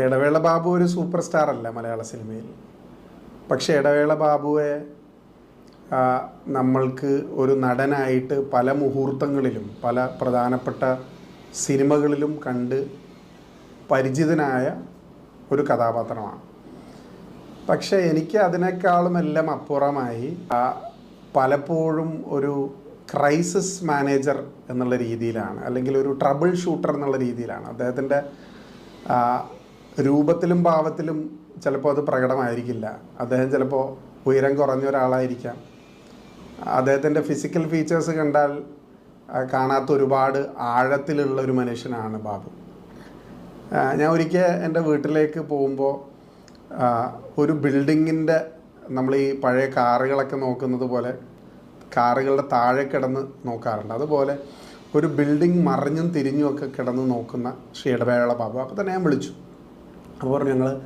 ഇടവേള ബാബു ഒരു super star അല്ല മലയാള സിനിമയിൽ. പക്ഷേ ഇടവേള ബാബുവെ നമ്മൾക്ക് ഒരു നടനായിട്ട് പല മുഹൂർത്തങ്ങളിലും പല പ്രധാനപ്പെട്ട സിനിമകളിലും കണ്ട് പരിചിതനായ ഒരു കഥാപാത്രമാണ്. പക്ഷേ എനിക്ക് അതിനേക്കാളും എല്ലാം അപ്പുറമായി പലപ്പോഴും ഒരു ക്രൈസിസ് മാനേജർ എന്നുള്ള രീതിയിലാണ് അല്ലെങ്കിൽ ഒരു ട്രബിൾ ഷൂട്ടർ എന്നുള്ള രീതിയിലാണ് അദ്ദേഹത്തിന്റെ രൂപത്തിലും ഭാവത്തിലും ചിലപ്പോൾ അത് പ്രകടമായിരിക്കില്ല. അദ്ദേഹം ചിലപ്പോൾ ഉയരം കുറഞ്ഞ ഒരാളായിരിക്കാം. അദ്ദേഹത്തിന്റെ ഫിസിക്കൽ ഫീച്ചേഴ്സ് കണ്ടാൽ കാണാത്ത ഒരുപാട് ആഴത്തിലുള്ള ഒരു മനുഷ്യനാണ് ബാബു. ഞാൻ ഒരിക്കൽ എന്റെ വീട്ടിലേക്ക് പോകുമ്പോൾ ഒരു ബിൽഡിങ്ങിന്റെ നമ്മൾ ഈ പഴയ കാറുകളൊക്കെ നോക്കുന്നത് പോലെ കാറുകളുടെ താഴെ കിടന്ന് നോക്കാറുണ്ട്. അതുപോലെ ഒരു ബിൽഡിംഗ് മറിഞ്ഞും തിരിഞ്ഞും ഒക്കെ കിടന്ന് നോക്കുന്ന ശ്രീ ഇടവേള ബാബു. അപ്പോൾ തന്നെ ഞാൻ വിളിച്ചു. അപ്പോൾ ഞങ്ങൾ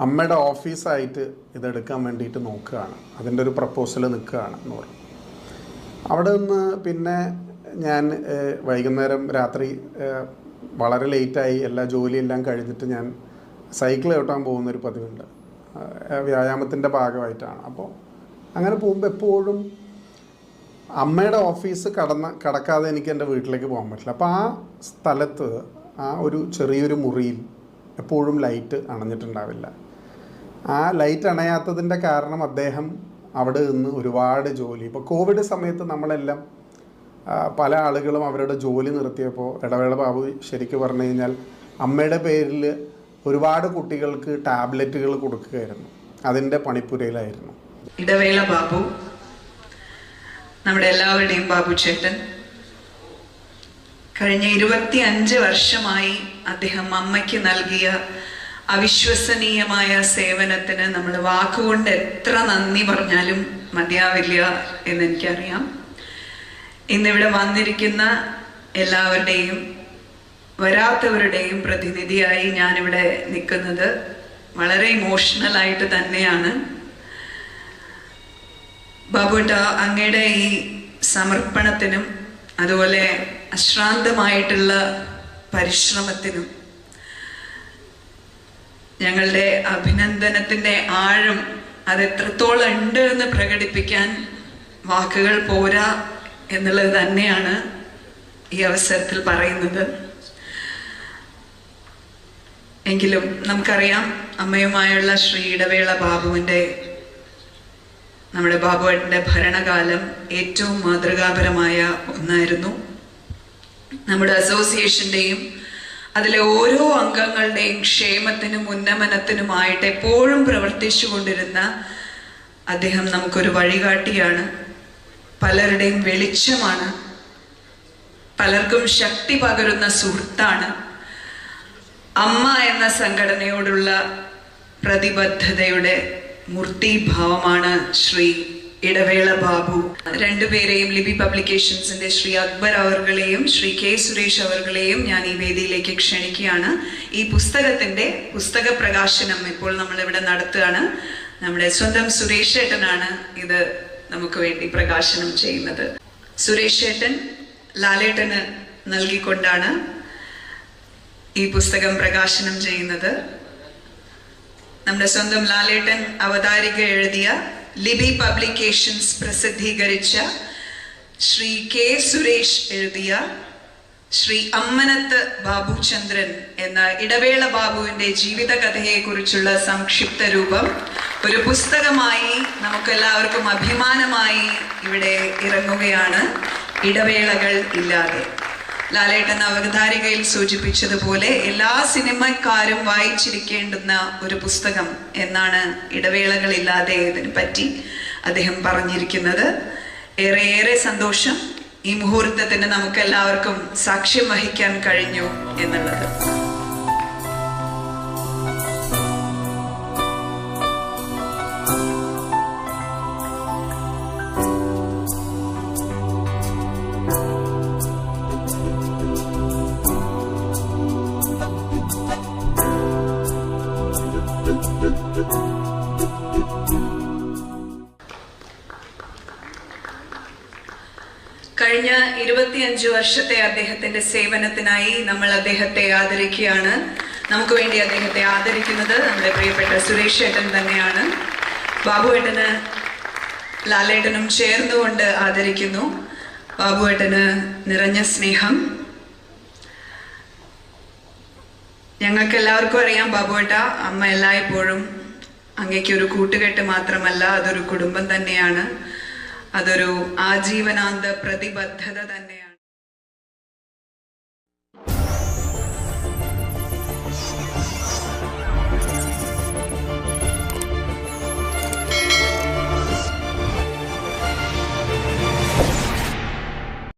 അമ്മയുടെ ഓഫീസായിട്ട് ഇതെടുക്കാൻ വേണ്ടിയിട്ട് നോക്കുകയാണ്. അതിന്റെ ഒരു പ്രപ്പോസൽ നിൽക്കുകയാണ് എന്ന് പറഞ്ഞു. അവിടെ നിന്ന് പിന്നെ ഞാൻ വൈകുന്നേരം രാത്രി വളരെ ലേറ്റായി എല്ലാ ജോലിയെല്ലാം കഴിഞ്ഞിട്ട് ഞാൻ സൈക്കിൾ ചവിട്ടാൻ പോകുന്നൊരു പതിവുണ്ട്. വ്യായാമത്തിന്റെ ഭാഗമായിട്ടാണ്. അപ്പോൾ അങ്ങനെ പോകുമ്പോൾ എപ്പോഴും അമ്മയുടെ ഓഫീസ് കടന്ന കടക്കാതെ എനിക്ക് എന്റെ വീട്ടിലേക്ക് പോകാൻ പറ്റില്ല. അപ്പോൾ ആ സ്ഥലത്ത് ആ ഒരു ചെറിയൊരു മുറിയിൽ എപ്പോഴും ലൈറ്റ് അണഞ്ഞിട്ടുണ്ടാവില്ല. ആ ലൈറ്റ് അണയാത്തതിന്റെ കാരണം അദ്ദേഹം അവിടെ നിന്ന് ഒരുപാട് ജോലി ഇപ്പോൾ കോവിഡ് സമയത്ത് നമ്മളെല്ലാം പല ആളുകളും അവരുടെ ജോലി നിർത്തിയപ്പോൾ ഇടവേള ബാബു ശരിക്കും പറഞ്ഞു കഴിഞ്ഞാൽ അമ്മയുടെ പേരിൽ ഒരുപാട് കുട്ടികൾക്ക് ടാബ്ലറ്റുകൾ കൊടുക്കുകയായിരുന്നു. അതിന്റെ പണിപ്പുരയിലായിരുന്നു. ഇടവേള ബാബു നമ്മുടെ എല്ലാവരുടെയും ബാബു ചേട്ടൻ. കഴിഞ്ഞ ഇരുപത്തി അഞ്ച് വർഷമായി അദ്ദേഹം അമ്മയ്ക്ക് നൽകിയ അവിശ്വസനീയമായ സേവനത്തിന് നമ്മൾ വാക്കുകൊണ്ട് എത്ര നന്ദി പറഞ്ഞാലും മതിയാവില്ല എന്ന് എനിക്കറിയാം. ഇന്നിവിടെ വന്നിരിക്കുന്ന എല്ലാവരുടെയും വരാത്തവരുടെയും പ്രതിനിധിയായി ഞാനിവിടെ നിൽക്കുന്നത് വളരെ ഇമോഷണൽ ആയിട്ട് തന്നെയാണ്. ബാബുട്ട അങ്ങയുടെ ഈ സമർപ്പണത്തിനും അതുപോലെ അശ്രാന്തമായിട്ടുള്ള പരിശ്രമത്തിനും ഞങ്ങളുടെ അഭിനന്ദനത്തിന്റെ ആഴം അത് എത്രത്തോളം ഉണ്ട് എന്ന് പ്രകടിപ്പിക്കാൻ വാക്കുകൾ പോരാ എന്നുള്ളത് തന്നെയാണ് ഈ അവസരത്തിൽ പറയുന്നത്. എങ്കിലും നമുക്കറിയാം അമ്മയുമായുള്ള ശ്രീ ഇടവേള ബാബുവിന്റെ നമ്മുടെ ബാബുവേട്ടന്റെ ഭരണകാലം ഏറ്റവും മാതൃകാപരമായ ഒന്നായിരുന്നു. നമ്മുടെ അസോസിയേഷന്റെയും അതിലെ ഓരോ അംഗങ്ങളുടെയും ക്ഷേമത്തിനും ഉന്നമനത്തിനുമായിട്ട് എപ്പോഴും പ്രവർത്തിച്ചു കൊണ്ടിരുന്ന അദ്ദേഹം നമുക്കൊരു വഴികാട്ടിയാണ്. പലരുടെയും വെളിച്ചമാണ്. പലർക്കും ശക്തി പകരുന്ന സുഹൃത്താണ്. അമ്മ എന്ന സംഘടനയോടുള്ള പ്രതിബദ്ധതയുടെ മൂർത്തിഭാവമാണ് ശ്രീ ഇടവേള ബാബു. രണ്ടുപേരെയും ലിബി പബ്ലിക്കേഷൻസിന്റെ ശ്രീ അക്ബർ അവർകളെയും ശ്രീ കെ സുരേഷ് അവർകളെയും ഞാൻ ഈ വേദിയിലേക്ക് ക്ഷണിക്കുകയാണ്. ഈ പുസ്തകത്തിന്റെ പുസ്തക പ്രകാശനം ഇപ്പോൾ നമ്മൾ ഇവിടെ നടത്തുകയാണ്. നമ്മുടെ സ്വന്തം സുരേഷ് ഏട്ടനാണ് ഇത് നമുക്ക് വേണ്ടി പ്രകാശനം ചെയ്യുന്നത്. സുരേഷ് ഏട്ടൻ ലാലേട്ടന് നൽകിക്കൊണ്ടാണ് ഈ പുസ്തകം പ്രകാശനം ചെയ്യുന്നത്. നമ്മുടെ സ്വന്തം ലാലേട്ടൻ അവതാരിക എഴുതിയ ലിബി പബ്ലിക്കേഷൻസ് പ്രസിദ്ധീകരിച്ച ശ്രീ കെ സുരേഷ് എഴുതിയ ശ്രീ അമ്മനത്ത് ബാബുചന്ദ്രൻ എന്ന ഇടവേള ബാബുവിന്റെ ജീവിതകഥയെക്കുറിച്ചുള്ള സംക്ഷിപ്ത രൂപം ഒരു പുസ്തകമായി നമുക്കെല്ലാവർക്കും അഭിമാനമായി ഇവിടെ ഇറങ്ങുകയാണ്. ഇടവേളകൾ ഇല്ലാതെ. ലാലേട്ടൻ അവതാരികയിൽ സൂചിപ്പിച്ചതുപോലെ എല്ലാ സിനിമക്കാരും വായിച്ചിരിക്കേണ്ടുന്ന ഒരു പുസ്തകം എന്നാണ് ഇടവേളകളില്ലാതെ ഇതിനെ പറ്റി അദ്ദേഹം പറഞ്ഞിരിക്കുന്നത്. ഏറെ ഏറെ സന്തോഷം ഈ മുഹൂർത്തത്തിന് നമുക്ക് എല്ലാവർക്കും സാക്ഷ്യം വഹിക്കാൻ കഴിഞ്ഞു എന്നുള്ളത്. ഇരുപത്തിയഞ്ച് വർഷത്തെ അദ്ദേഹത്തിന്റെ സേവനത്തിനായി നമ്മൾ അദ്ദേഹത്തെ ആദരിക്കുകയാണ്. നമുക്ക് വേണ്ടി അദ്ദേഹത്തെ ആദരിക്കുന്നത് നമ്മുടെ പ്രിയപ്പെട്ട സുരേഷ് ഏട്ടൻ തന്നെയാണ്. ബാബു ഏട്ടന് ലാലേട്ടനും ചേർന്നുകൊണ്ട് ആദരിക്കുന്നു. ബാബു ഏട്ടന് നിറഞ്ഞ സ്നേഹം. ഞങ്ങൾക്ക് എല്ലാവർക്കും അറിയാം ബാബുവേട്ട അമ്മ എല്ലായ്പ്പോഴും അങ്ങേക്ക് ഒരു കൂട്ടുകെട്ട് മാത്രമല്ല അതൊരു കുടുംബം തന്നെയാണ്. അതൊരു ആജീവനാന്ത പ്രതിബദ്ധത തന്നെയാണ്.